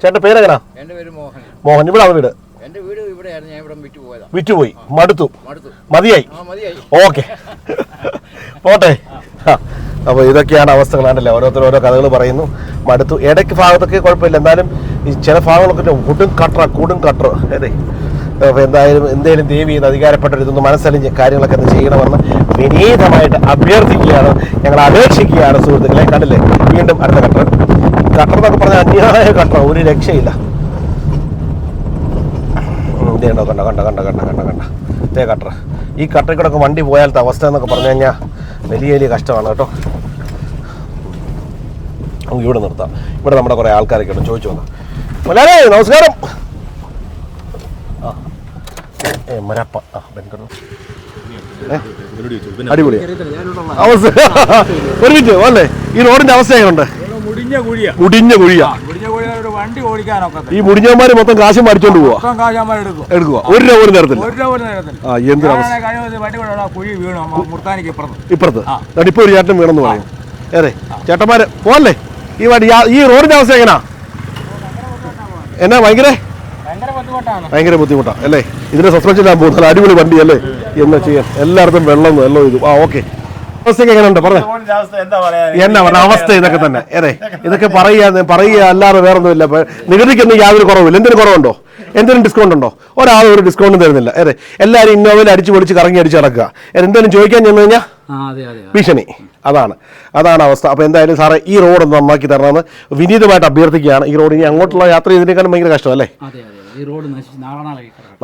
Speaker 1: ചേട്ടന്റെ പേരെങ്ങനാ?
Speaker 2: എന്റെ പേര് മോഹൻ.
Speaker 1: മോഹൻ. ആണ് വീട്.
Speaker 2: എന്റെ വീട് ഇവിടെയായിരുന്നു. ഞാൻ ഇവിടെ വിറ്റ് പോയതാ.
Speaker 1: വിറ്റുപോയി. മടുത്തു.
Speaker 2: മടുത്തു.
Speaker 1: മതിയായി.
Speaker 2: ആ മതിയായി.
Speaker 1: ഓക്കെ. പോട്ടെ. അപ്പോൾ ഇതൊക്കെയാണ് അവസ്ഥകളാണല്ലേ ഓരോരുത്തർ ഓരോ കഥകൾ പറയുന്നു. മടുത്തു. ഇടയ്ക്ക് ഭാഗത്തൊക്കെ കുഴപ്പമില്ല. എന്നാലും ഈ ചില ഭാഗങ്ങളൊക്കെ കൊടും കട്ടറ കൊടും കട്ടറ. അതെ. അപ്പോൾ എന്തായാലും എന്തേലും ദേവി എന്ന് അധികാരപ്പെട്ട ഇതൊന്ന് മനസ്സലിഞ്ഞ് കാര്യങ്ങളൊക്കെ ഒന്ന് ചെയ്യണമെന്ന് വിനീതമായിട്ട് അഭ്യർത്ഥിക്കുകയാണ്. ഞങ്ങൾ അപേക്ഷിക്കുകയാണ് സുഹൃത്തുക്കളെ. കണ്ടില്ലേ? വീണ്ടും അടുത്ത കട്ടർ കട്ടർ എന്നൊക്കെ പറഞ്ഞാൽ അന്യായ കട്ടർ ഒരു രക്ഷയില്ല. ദേ കണ്ടോ കണ്ട കണ്ട കണ്ട കണ്ട കണ്ട കണ്ട. ഇതേ കട്ടർ ഈ കട്ടറിൽ കൂടെ വണ്ടി പോയാലത്തെ അവസ്ഥ എന്നൊക്കെ പറഞ്ഞു കഴിഞ്ഞാൽ വലിയ വലിയ കഷ്ടമാണ് കേട്ടോ. നമുക്ക് ഇവിടെ നിർത്താം. ഇവിടെ നമ്മുടെ കുറേ ആൾക്കാരൊക്കെ ഉണ്ട്. ചോദിച്ചു വന്നു. മലയാളി നമസ്കാരം. ആ. ഏ മരപ്പ. ആ വെങ്കടം ഏ? അടിപൊളി. അവസ്ഥ. ഒരു മിനിറ്റ് അല്ലേ ഈ റോഡിന്റെ അവസ്ഥ എങ്ങനെയുണ്ട്
Speaker 5: മുടിഞ്ഞ കുഴിയാ.
Speaker 1: മുടിഞ്ഞ കുഴിയാ.
Speaker 5: മുടിഞ്ഞ കുഴിയ ഒരു വണ്ടി ഓടിക്കാനൊക്കെ
Speaker 1: ഈ മുടിഞ്ഞമാര് മൊത്തം കാശ് മരിച്ചോണ്ട് പോവാ.
Speaker 5: മൊത്തം കാശാന്മാർ എടുക്കും.
Speaker 1: എടുക്കുക ഒരു രൂപ പോലും തരത്തില്ല.
Speaker 5: ഒരു രൂപ
Speaker 1: ആ
Speaker 5: കഴിഞ്ഞ വണ്ടി വീണു. മുർത്താനിക്ക് ഇപ്പുറത്ത്.
Speaker 1: ഇപ്പുറത്ത്. ഇപ്പൊ ഒരു ചേട്ടൻ വീണെന്ന് പറയും അതെ ചേട്ടന്മാര് പോവല്ലേ? ഈ വണ്ടി ഈ റോഡിന്റെ അവസ്ഥ എങ്ങനാ? എന്നാ ഭയങ്കര?
Speaker 2: ഭയങ്കര ബുദ്ധിമുട്ടാണ്.
Speaker 1: ഭയങ്കര അല്ലേ? ഇതിന്റെ സസ്പെൻഷൻ പോകുന്നത് അടിപൊളി വണ്ടി അല്ലേ? എന്നാ ചെയ്യാൻ എല്ലായിടത്തും വെള്ളം വെള്ളം ഇത്. ആ ഓക്കെ. അവസ്ഥയൊക്കെ എങ്ങനെയുണ്ട്? പറഞ്ഞു. എന്നാ പറഞ്ഞ? അവസ്ഥ ഇതൊക്കെ തന്നെ. അതെ ഇതൊക്കെ പറയുക പറയുക അല്ലാതെ വേറെ ഒന്നുമില്ല നികുതിക്കൊന്നും യാതൊരു കുറവില്ല എന്തിനു കുറവുണ്ടോ? എന്തെങ്കിലും ഡിസ്കൗണ്ട് ഉണ്ടോ? ഒരാളും ഒരു ഡിസ്കൗണ്ടും തരുന്നില്ല. അതെ എല്ലാവരും ഇന്നോവയിൽ അടിച്ചു പൊളിച്ച് കറങ്ങി അടിച്ച് നടക്കുക. എന്തെങ്കിലും ചോദിക്കാൻ ചെന്ന് കഴിഞ്ഞാൽ ഭീഷണി. അതാണ്. അതാണ് അവസ്ഥ. അപ്പോൾ എന്തായാലും സാറേ ഈ റോഡ് ഒന്ന് നന്നാക്കി തരണമെന്ന് വിനീതമായിട്ട് അഭ്യർത്ഥിക്കുകയാണ്. ഈ റോഡ് ഇനി അങ്ങോട്ടുള്ള യാത്ര ചെയ്തതിനേക്കാളും ഭയങ്കര കഷ്ടമല്ലേ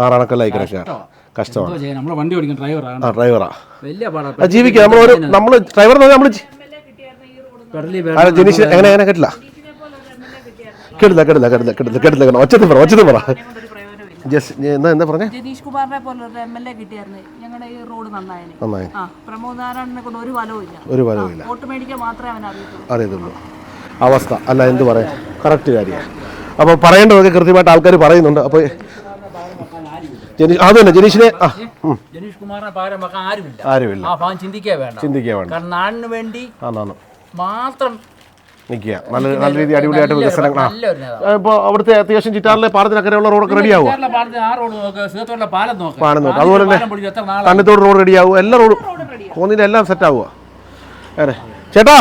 Speaker 1: നാരായണക്കല്ലായി കിടക്കുക. കഷ്ടമാണ്.
Speaker 6: നമ്മളെ വണ്ടി ഓടിക്കുന്ന ഡ്രൈവറാണ്
Speaker 1: ആ ഡ്രൈവറാ
Speaker 6: വലിയ പാടാ.
Speaker 1: അത് ജീവിക്കുക നമ്മൾ ഒരു നമ്മൾ ഡ്രൈവർ നമ്മൾ
Speaker 6: ജനിച്ച്
Speaker 1: ജനീഷ്? എങ്ങനെ എങ്ങനെ? കേട്ടില്ല. കേട്ടില്ല കേട്ടില്ല കേട്ടില്ല കേട്ടില്ല കേട്ടില്ല കേട്ടോ ഒച്ചത്തിൽ പറ ഒച്ചത്തിൽ പറ. ജസ് എന്താ എന്താ പറഞ്ഞേ?
Speaker 7: ജനീഷ് കുമാറിനെ പോലൊരു എം എൽ എ കിട്ടിയായിരുന്നു. ഞങ്ങളുടെ ഈ റോഡ് നന്നായതിന്
Speaker 1: നന്നായി.
Speaker 7: ആ പ്രമോദ് നാരായണനെ കൊണ്ട് ഒരു ഫലവും ഇല്ല.
Speaker 1: ഒരു ഫലവുമില്ല
Speaker 7: വോട്ട് മേടിക്കാൻ മാത്രമേ അവൻ അറിയത്തുള്ളൂ.
Speaker 1: അറിയത്തുള്ളൂ. അവസ്ഥ. അല്ല എന്ത് പറയാം? കറക്റ്റ് കാര്യമാണ്. അപ്പോൾ പറയേണ്ടതൊക്കെ കൃത്യമായിട്ട് ആൾക്കാർ പറയുന്നുണ്ട്. അപ്പോൾ ജനീഷ് അത് തന്നെ ജനീഷിനെ
Speaker 2: ജനീഷ് കുമാറിനെ പകരം വെക്കാൻ ആരുമില്ല.
Speaker 1: ആരുമില്ല.
Speaker 2: ആ ഭാഗം ചിന്തിക്കേ വേണ്ട.
Speaker 1: ചിന്തിക്കുക വേണ്ട.
Speaker 2: കാരണം നാടിന് വേണ്ടി മാത്രം
Speaker 1: നിൽക്കുക. നല്ല നല്ല രീതി അടിപൊളിയായിട്ട് വികസനം ആ.
Speaker 2: നല്ലൊരു നേതാവ്.
Speaker 1: ഇപ്പോൾ അവിടുത്തെ അത്യാവശ്യം ചിറ്റാറിലെ പാടത്തിനക്കരെയുള്ള റോഡൊക്കെ
Speaker 2: റെഡിയാവും? പാലം നോക്കാം.
Speaker 1: അതുപോലെ തന്നെ തന്നത്തോട് റോഡ് റെഡിയാവും. എല്ലാ റോഡും കോന്നിന്റെ എല്ലാം സെറ്റ് ആവുക. അതെ. ചേട്ടാ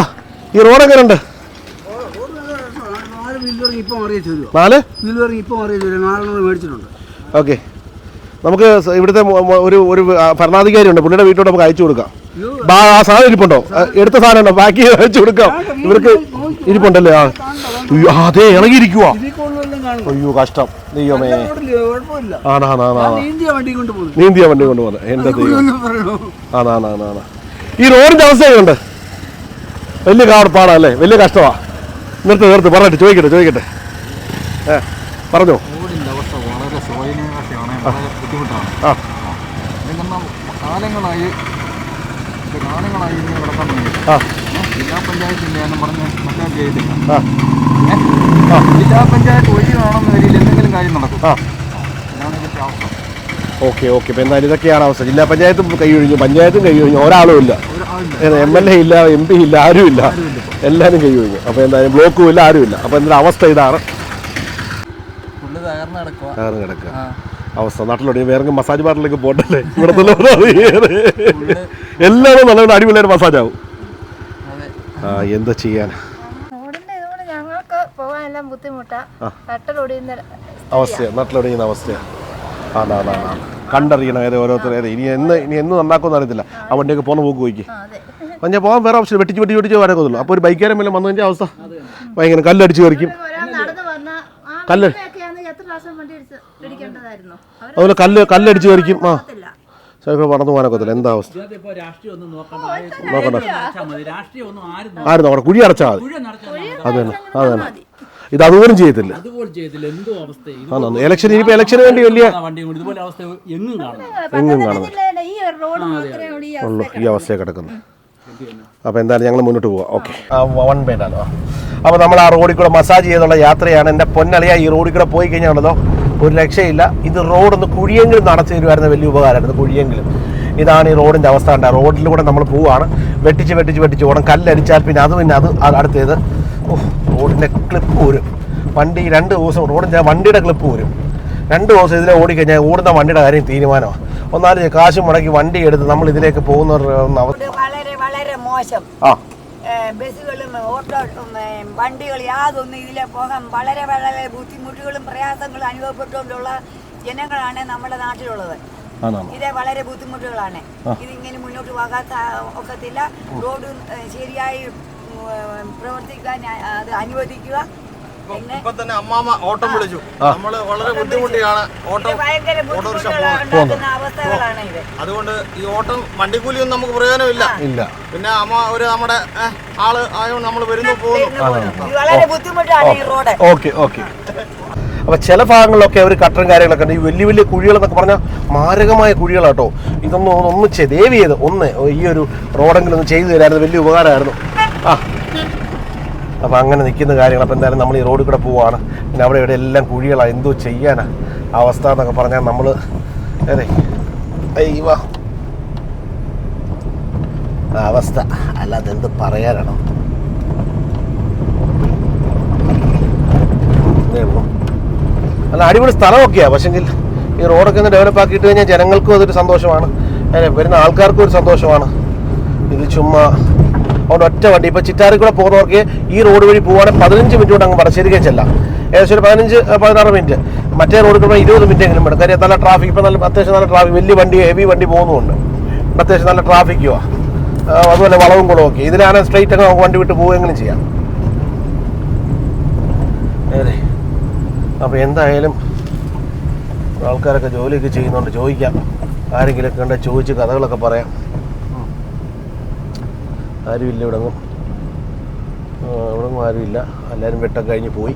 Speaker 1: ഈ റോഡ് എങ്ങനെയുണ്ട്
Speaker 3: നാല് വീൽ ഇപ്പം അറിയിച്ചു
Speaker 1: നാല്?
Speaker 3: ഇപ്പം അറിയിച്ചു നാലെണ്ണം മേടിച്ചിട്ടുണ്ട്.
Speaker 1: ഓക്കെ. നമുക്ക് ഇവിടുത്തെ ഒരു ഒരു ഭരണാധികാരി ഉണ്ട് പുള്ളിയുടെ വീട്ടിലോട്ട് നമുക്ക് അയച്ചു കൊടുക്കാം. ബാ ആ സാധനം ഇരിപ്പുണ്ടോ? എടുത്ത സാധനം ഉണ്ടോ? ബാക്കി അയച്ചു കൊടുക്കാം. ഇവർക്ക് ഇരിപ്പുണ്ടല്ലേ? ആ. അതെ
Speaker 3: കാണും
Speaker 1: അയ്യോ കഷ്ടം.
Speaker 3: നെയ്യോമേ
Speaker 1: ആണാണാണാ
Speaker 3: ഇന്ത്യ വണ്ടി കൊണ്ട് പോകുന്നു
Speaker 1: നീന്തിയ വണ്ടി കൊണ്ടുപോകുന്നത് എന്റെ ദൈവം ആണാണാണാണ് ഈ റോഡിന്റെ അവസ്ഥ ഉണ്ട് വലിയ കാർപ്പാടാ അല്ലേ? വലിയ കഷ്ടമാ നിർത്ത് നിർത്ത് പറഞ്ഞിട്ട് ചോദിക്കട്ടെ ചോദിക്കട്ടെ. ഏ പറഞ്ഞോ.
Speaker 5: റോഡിന്റെ അവസ്ഥ വളരെ ശോചനീയാവസ്ഥയാണ് വളരെ ബുദ്ധിമുട്ടാണ്. കാരണം കാലങ്ങളായി കാലങ്ങളായി ഇങ്ങനെ കിടക്കാൻ തുടങ്ങി. ജില്ലാ പഞ്ചായത്തിന്റെ എന്നും പറഞ്ഞ് മറ്റേ ചെയ്തില്ല ജില്ലാ പഞ്ചായത്ത് ഒഴിവാണെന്ന നിലയിൽ എന്തെങ്കിലും കാര്യം നടക്കും. ഇതാണ് ഇതിന്റെ അവസ്ഥ.
Speaker 1: Okay okay. ഇപ്പം എന്തായാലും ഇതൊക്കെയാണ് അവസ്ഥ. ജില്ലാ പഞ്ചായത്തും കൈ ഒഴിഞ്ഞു പഞ്ചായത്തും കൈ ഒഴിഞ്ഞു. ഒരാളും ഇല്ല. എം എൽ എ ഇല്ല എം പി ഇല്ല ആരും ഇല്ല. എല്ലാവരും കൈ ഒഴിഞ്ഞു. അപ്പോൾ എന്തായാലും ബ്ലോക്കും ഇല്ല ആരും ഇല്ല. അപ്പോൾ എന്തായാലും അവസ്ഥ ഇതാണ്.
Speaker 5: തകർന്ന് കിടക്കുക.
Speaker 1: അവസ്ഥ. നാട്ടിലോട്ട് വേറെ മസാജ് പാർലറിലേക്ക് പോട്ടല്ലേ ഇവിടെ എല്ലാവരും നല്ല അടിപൊളിയായിട്ട് മസാജ് ആവും. ആ എന്താ ചെയ്യാൻ?
Speaker 9: ഞങ്ങൾക്ക് പോകാനെല്ലാം ബുദ്ധിമുട്ടാ.
Speaker 1: നാട്ടിലൊടിയുന്ന അവസ്ഥയാണ് ആണ് ആണ്. കണ്ടറിയണം. ഏത് ഓരോരുത്തർ. ഏത് ഇനി എന്ന് ഇനി എന്ന് നന്നാക്കുമെന്ന് അറിയത്തില്ല. ആ വണ്ടിയൊക്കെ പോകുന്ന പോക്ക് പോയിക്ക്. അപ്പം ഞാൻ പോകാൻ വേറെ ഓപ്ഷൻ വെട്ടിച്ച് വെട്ടി വെട്ടിച്ച് അപ്പോൾ ഒരു ബൈക്കാരൻ മേലും വന്നു കഴിഞ്ഞാൽ അവസ്ഥ ഭയങ്കര കല്ലടിച്ച്
Speaker 9: കറിക്കും
Speaker 1: കല്ല്. അതുപോലെ കല്ല് കല്ലടിച്ച് കഴിക്കും ആ. ചിലപ്പോൾ പറന്നു പോകാനൊക്കത്തില്ല എന്താ അവസ്ഥ?
Speaker 6: ഇതിനകത്ത് രാഷ്ട്രീയം ഒന്നും നോക്കണ്ട.
Speaker 1: നോക്കണ്ട.
Speaker 6: അടച്ചാൽ രാഷ്ട്രീയം ഒന്നും ആരും
Speaker 1: ആരും നോക്കണം കുഴി അടച്ചാൽ മതി. അത് തന്നെ അത് തന്നെ. ഇത് അതുപോലും ചെയ്യത്തില്ല.
Speaker 6: അതുപോലെ ചെയ്തില്ല എന്തോ അവസ്ഥ.
Speaker 1: ആ നന്ദി ഇലക്ഷൻ ഇനിയിപ്പോ ഇലക്ഷന് വേണ്ടി വലിയ
Speaker 6: എങ്ങും കാണുന്നു
Speaker 9: ഈ ഒരു റോഡ് മാത്രമേ ഉള്ളൂ ഈ
Speaker 1: ഉള്ളു. ഈ അവസ്ഥയെ കിടക്കുന്നു അപ്പോൾ എന്തായാലും ഞങ്ങൾ മുന്നോട്ട് പോവാം. ഓക്കെ. വൺ ബേഡാണോ അപ്പോൾ നമ്മൾ ആ റോഡിൽ കൂടെ മസാജ് ചെയ്തുള്ള യാത്രയാണ്. എന്റെ പൊന്നളിയ ഈ റോഡിൽ കൂടെ പോയി കഴിഞ്ഞാണല്ലോ ഒരു രക്ഷയില്ല. ഇത് റോഡൊന്ന് കുഴിയെങ്കിലും നടത്തി തരുമായിരുന്ന വലിയ ഉപകാരമായിരുന്നു കുഴിയെങ്കിലും. ഇതാണ് ഈ റോഡിന്റെ അവസ്ഥ കണ്ട. റോഡിലൂടെ നമ്മൾ പോവുകയാണ് വെട്ടിച്ച് വെട്ടിച്ച് വെട്ടിച്ച് പോകണം കല്ലടിച്ചാൽ പിന്നെ അത് പിന്നെ അത് അടുത്തേത്. ഓ റോഡിന്റെ ക്ലിപ്പ് വരും വണ്ടി രണ്ട് ദിവസം റോഡിന്റെ വണ്ടിയുടെ ക്ലിപ്പ് വരും രണ്ട് ദിവസം ഇതിലെ ഓടിക്കഴിഞ്ഞാൽ ഓടുന്ന വണ്ടിയുടെ കാര്യം തീരുമാനമാണ് ഒന്നാലും കാശ് മുടക്കി വണ്ടി എടുത്ത് നമ്മൾ ഇതിലേക്ക് പോകുന്ന
Speaker 8: വളരെ വളരെ മോശം.
Speaker 1: ആ.
Speaker 8: ബസ്സുകളും ഓട്ടോ വണ്ടികൾ യാതൊന്നും ഇതിലെ പോകാൻ വളരെ വളരെ ബുദ്ധിമുട്ടുകളും പ്രയാസങ്ങളും അനുഭവപ്പെട്ടുകൊണ്ടുള്ള ജനങ്ങളാണ് നമ്മുടെ നാട്ടിലുള്ളത്. ഇതേ വളരെ ബുദ്ധിമുട്ടുകളാണ്. ഇതിങ്ങനെ മുന്നോട്ട് പോകാത്ത ഒക്കത്തില്ല. റോഡ് ശരിയായി പ്രവർത്തിക്കാൻ അത് അനുവദിക്കുക.
Speaker 5: ഇപ്പൊ തന്നെ അമ്മാമ ഓട്ടം വിളിച്ചു. നമ്മൾ വളരെ ബുദ്ധിമുട്ടിയാണ് ഓട്ടം ഓട്ടോറിക്ഷ അതുകൊണ്ട് ഈ ഓട്ടം വണ്ടിക്കൂലിയൊന്നും നമുക്ക് പ്രയോജനമില്ല.
Speaker 1: ഇല്ല.
Speaker 5: പിന്നെ അമ്മ ഒരു നമ്മുടെ ആൾ ആയതുകൊണ്ട് നമ്മൾ വരുന്നു പോകുന്നു.
Speaker 8: വളരെ ബുദ്ധിമുട്ടാണ് ഈ റോഡ്.
Speaker 1: ഓക്കെ ഓക്കെ അപ്പൊ ചില ഭാഗങ്ങളിലൊക്കെ അവർ കട്ടറും കാര്യങ്ങളൊക്കെ ഉണ്ട്. ഈ വലിയ വലിയ കുഴികളെന്നൊക്കെ പറഞ്ഞാൽ മാരകമായ കുഴികളാട്ടോ. ഇതൊന്നും ഒന്ന് ദയവ് ചെയ്ത് ഒന്ന് ഈ ഒരു റോഡെങ്കിലും ഒന്ന് ചെയ്തു തരായിരുന്നു. വലിയ ഉപകാരമായിരുന്നു. ആ. അപ്പം അങ്ങനെ നിൽക്കുന്ന കാര്യങ്ങൾ അപ്പോൾ എന്തായാലും നമ്മൾ ഈ റോഡിൽ കൂടെ പോവാണ്. പിന്നെ അവിടെ ഇവിടെ എല്ലാം കുഴികളാണ് എന്തോ ചെയ്യാനാ അവസ്ഥ എന്നൊക്കെ പറഞ്ഞാൽ നമ്മൾ അതെ. അയ്യവാ അവസ്ഥ. അല്ലാതെ എന്ത് പറയാനാണോ? അല്ല അടിപൊളി സ്ഥലമൊക്കെയാണ് പക്ഷെങ്കിൽ ഈ റോഡൊക്കെ ഒന്ന് ഡെവലപ്പ് ആക്കിയിട്ട് കഴിഞ്ഞാൽ ജനങ്ങൾക്കും അതൊരു സന്തോഷമാണ്. വരുന്ന ആൾക്കാർക്കും ഒരു സന്തോഷമാണ്. ഇത് ചുമ്മാ അതുകൊണ്ട് ഒറ്റ വണ്ടി. ഇപ്പോൾ ചിറ്റാറിൽ കൂടെ പോകുന്നവർക്ക് ഈ റോഡ് വഴി പോകുവാണെങ്കിൽ പതിനഞ്ച് മിനിറ്റ് കൊണ്ട് അങ്ങ് പടശ്ശേരിക്കേ ചെല്ലാം. ഏകദേശം ഒരു പതിനഞ്ച് പതിനാറ് മിനിറ്റ് മറ്റേ റോഡിൽ കൂടെ ഇരുപത് മിനിറ്റ് എങ്കിലും വേണം കാര്യം നല്ല ട്രാഫിക് ഇപ്പോൾ നല്ല അത്യാവശ്യം നല്ല ട്രാഫിക് വലിയ വണ്ടി ഹെവി വണ്ടി പോകുന്നുമുണ്ട്. അത്യാവശ്യം നല്ല ട്രാഫിക്കുമാണ് അതുപോലെ വളവും കുളവും ഇതിലാണ് സ്ട്രൈറ്റ് ഒക്കെ വണ്ടി വിട്ട് പോവുകയെങ്കിലും ചെയ്യാം. അതെ. അപ്പോൾ എന്തായാലും ആൾക്കാരൊക്കെ ജോലിയൊക്കെ ചെയ്യുന്നുണ്ട്. ചോദിക്കാം. ആരെങ്കിലുമൊക്കെ കണ്ട ചോദിച്ച് കഥകളൊക്കെ പറയാം. ആരുമില്ല ഇവിടെങ്ങും ഇവിടെങ്ങും ആരുമില്ല എല്ലാവരും വെട്ടൊക്കെ കഴിഞ്ഞ് പോയി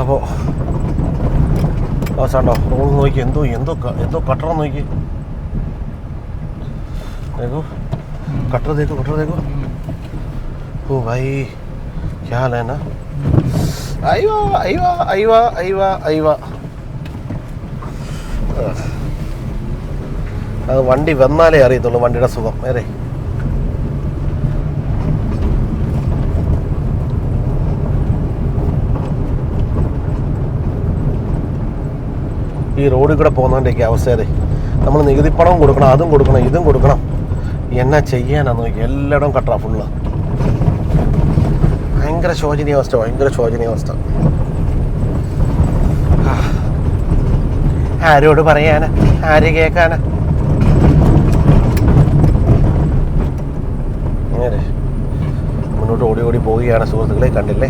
Speaker 1: അപ്പോൾ അവസാണ്ടോ റോഡ് നോക്കി എന്തോ എന്തോ ക- എന്തോ കട്ടണം നോക്കി देखो कटर देखो कटर देखो ओ भाई क्या हाल है ना അയ്യോ അയ്യോ അയ്യോ അയ്യോ അയ്യോ അത് വണ്ടി വന്നാലേ അറിയത്തുള്ളൂ വണ്ടിയുടെ സുഖം വേറെ ഈ റോഡിൽ കൂടെ പോകുന്നതിന്റെയൊക്കെ അവസ്ഥ അതെ. നമ്മൾ നികുതി പണവും കൊടുക്കണം അതും കൊടുക്കണം ഇതും കൊടുക്കണം. എന്നാ ചെയ്യാനാന്ന് നോക്കി എല്ലായിടവും കട്ടറാ ഫുള്ള് ഭയങ്കര ശോചനീയാവസ്ഥ ഭയങ്കര ശോചനീയാവസ്ഥ അവസ്ഥ. ആരോട് പറയാനാ? ആര് കേൾക്കാനാ? മുന്നോട്ട് ഓടി ഓടി പോവുകയാണ് സുഹൃത്തുക്കളെ കണ്ടില്ലേ?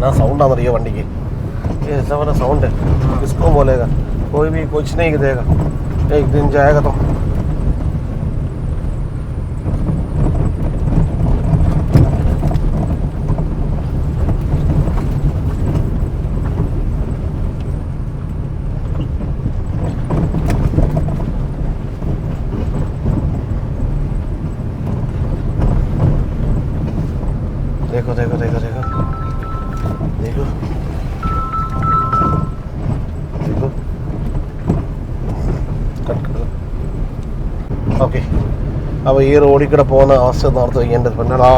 Speaker 1: എന്നാ സൗണ്ടാന്ന് അറിയോ വണ്ടിക്ക് ये ऐसा वाला साउंड है किसको बोलेगा कोई भी कुछ नहीं देगा एक दिन जाएगा तो ഈ റോഡിൽ കൂടെ പോകുന്ന അവസ്ഥ നോർത്ത് വയ്ക്കുക എന്റെ പെണ്ണടാ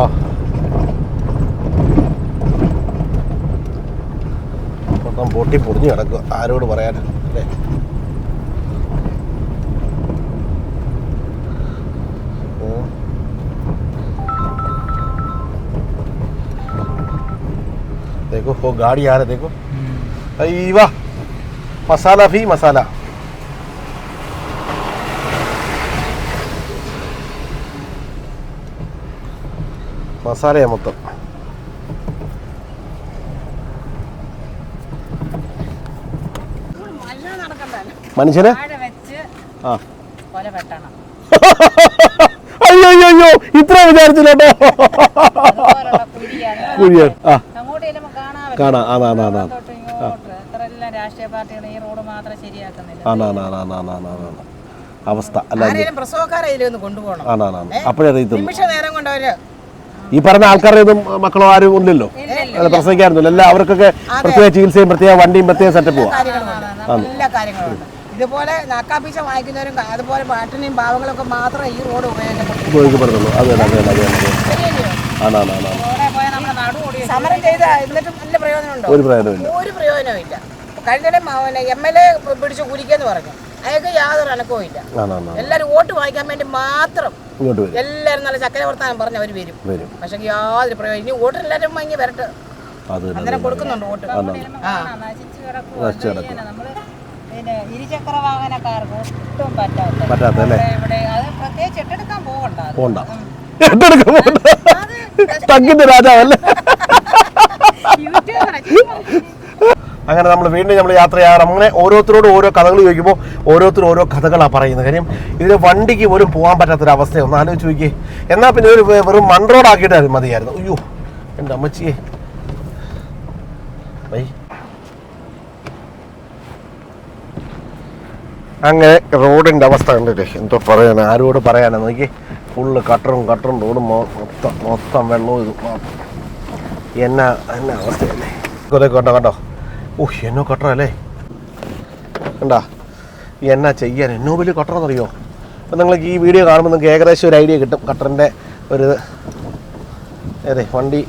Speaker 1: മൊത്തം പൊട്ടി പൊടിഞ്ഞു കിടക്കുക. ആരോട് പറയാൻ അല്ലേ? ഗാഡി ആരോ गाड़ी आ മസാല देखो अरे മസാലയാണ് മൊത്തം
Speaker 2: മനുഷ്യനെ
Speaker 1: അയ്യോ അയ്യോ അയ്യോ ഇത്ര
Speaker 7: വിചാരിച്ചില്ലോട്ടോ കുഴിയാണ്
Speaker 1: ആ കാണാം ആ അവസ്ഥ അല്ലെങ്കിൽ അപ്പോഴറിയത്തുള്ളൂ
Speaker 2: നിമിഷ നേരം കൊണ്ട് അവർ
Speaker 1: ഈ പറഞ്ഞ ആൾക്കാരുടെ ഒന്നും മക്കളോ ആരും ഇല്ലല്ലോ? അത് പ്രസവിക്കാറുന്നില്ല എല്ലാം അവർക്കൊക്കെ പ്രത്യേക ചികിത്സയും പ്രത്യേക വണ്ടിയും പ്രത്യേക സെറ്റപ്പ് പോവാം
Speaker 2: കാര്യങ്ങളുണ്ട് എല്ലാ കാര്യങ്ങളുണ്ട്. ഇതുപോലെ നാക്കാപ്പീച്ച വാങ്ങിക്കുന്നവരും അതുപോലെ പാട്ടിനെയും പാവങ്ങളൊക്കെ മാത്രമേ ഈ റോഡ്
Speaker 1: ഉപയോഗിക്കപ്പെടുന്നുള്ളൂ. അത് അത് അത്
Speaker 7: ഓടി
Speaker 2: സമരം ചെയ്ത എന്നിട്ടും നല്ല പ്രയോജനമുണ്ടോ?
Speaker 1: ഒരു പ്രയോജനമില്ല
Speaker 2: ഒരു പ്രയോജനവും ഇല്ല കഴിഞ്ഞ എം എൽ എ പിടിച്ച് കുലിക്കെന്ന് പറഞ്ഞു. അയാൾക്ക് യാതൊരു അനക്കവും ഇല്ല. എല്ലാവരും വോട്ട് വാങ്ങിക്കാൻ വേണ്ടി മാത്രം
Speaker 1: ഇങ്ങോട്ട് വരും.
Speaker 2: എല്ലാവരും നല്ല ചക്കര വർത്താനം പറഞ്ഞ് അവർ വരും. പക്ഷെ യാതൊരു പ്രയോജനം ഇനി വോട്ട് എല്ലാവരും വാങ്ങി വരട്ടെ. അങ്ങനെ കൊടുക്കുന്നുണ്ട് വോട്ട്. ആ
Speaker 7: പിന്നെ ഇരുചക്ര വാഹനക്കാർക്ക് ഒട്ടും പറ്റാത്ത ഇവിടെ അത് പ്രത്യേകിച്ച് എട്ടെടുക്കാൻ പോകണ്ട
Speaker 1: തങ്ങിന്റെ രാജാവല്ലേ. അങ്ങനെ നമ്മൾ വീണ്ടും നമ്മൾ യാത്ര ചെയ്യാറ് അങ്ങനെ ഓരോരുത്തരോട് ഓരോ കഥകൾ ചോദിക്കുമ്പോൾ ഓരോരുത്തരും ഓരോ കഥകളാണ് പറയുന്നത്. കാര്യം ഇതിന് വണ്ടിക്ക് പോലും പോകാൻ പറ്റാത്തൊരു അവസ്ഥയാണ് ഒന്ന് ആലോചിച്ച് നോക്കി എന്നാൽ പിന്നെ ഒരു വെറും മൺറോഡാക്കിയിട്ട് മതിയായിരുന്നു. അയ്യോ എന്റെ അമ്മച്ചിയെ. അങ്ങനെ റോഡിന്റെ അവസ്ഥ കണ്ടില്ലേ? എന്തോ പറയാൻ ആരോട് പറയാനാ? നോക്കി ഫുള്ള് കട്ടറും കട്ടറും റോഡും മൊത്തം മൊത്തം വെള്ളവും ഇതും. എന്നാ എന്നാ അവസ്ഥയല്ലേ? ഇതൊക്കെ കണ്ടോ കണ്ടോ? ഓ എന്നോ കൊട്ടറല്ലേ കണ്ടാ എന്നാ ചെയ്യാൻ? എന്നോ വലിയ കട്ടറെന്നറിയോ അപ്പം നിങ്ങൾക്ക് ഈ വീഡിയോ കാണുമ്പോൾ നിങ്ങൾക്ക് ഏകദേശം ഒരു ഐഡിയ കിട്ടും കട്ടറിന്റെ ഒരു. അതെ വണ്ടി.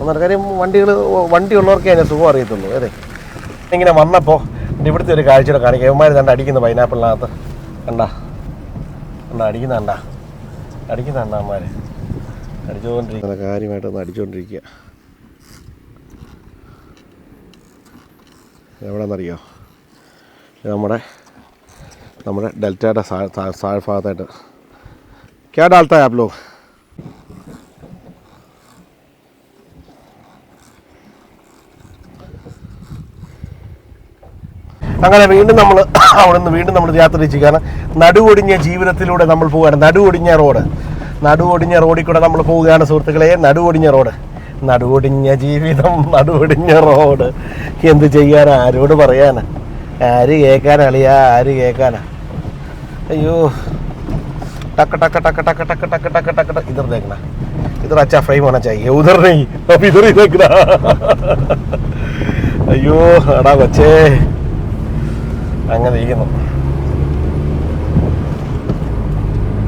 Speaker 1: ഒന്നര കാര്യം വണ്ടികൾ വണ്ടി ഉള്ളവർക്കേ അതിനെ സുഖം അറിയത്തുള്ളൂ അതെ ഇങ്ങനെ വന്നപ്പോൾ ഇവിടുത്തെ ഒരു കാഴ്ചയുടെ കാണിക്കാം. ഇവന്മാർ കണ്ട അടിക്കുന്ന പൈനാപ്പിളിനകത്ത് കണ്ടാ? കണ്ടാ അടിക്കുന്ന കണ്ടാ? അടിക്കുന്ന അമ്മമാർ അടിച്ചുകൊണ്ടിരിക്കുന്ന കാര്യമായിട്ടൊന്ന് അടിച്ചുകൊണ്ടിരിക്കുക എവിടെന്നറിയോ ഇത് നമ്മുടെ നമ്മുടെ ഡെൽറ്റയുടെ ഭാഗത്തായിട്ട് ക്യാ ഡാൽത്താ ആപ്പ് അങ്ങനെ വീണ്ടും നമ്മൾ അവിടെ നിന്ന് വീണ്ടും നമ്മൾ യാത്ര ചെയ്യുകയാണ് നടുവൊടിഞ്ഞ ജീവിതത്തിലൂടെ നമ്മൾ പോവുകയാണ്. നടുവൊടിഞ്ഞ റോഡ്. നടുവൊടിഞ്ഞ റോഡിൽ കൂടെ നമ്മൾ പോവുകയാണ് സുഹൃത്തുക്കളെ. നടുവൊടിഞ്ഞ റോഡ്. നടുവൊടിഞ്ഞ ജീവിതം നടുവൊടിഞ്ഞ റോഡ് എന്ത് ചെയ്യാനാ? ആരോട് പറയാനാ? ആര് കേൾക്കാനളിയാ ആര് കേൾക്കാനാ? അയ്യോ. ടക്ക ടക്ക ടക്ക ടക്ക ടക്ക ടക്ക ടക്ക ടക്ക ഇതർ ദേക്കണ ഇതർ അച്ഛാ ഫ്രെയിം ആണോ ചായ ഉദർ നെയ് അപ്പം ഇതർ ഇതേക്കണ. അയ്യോ അടാ കൊച്ചേ. അങ്ങനെ ഇരിക്കുന്നു.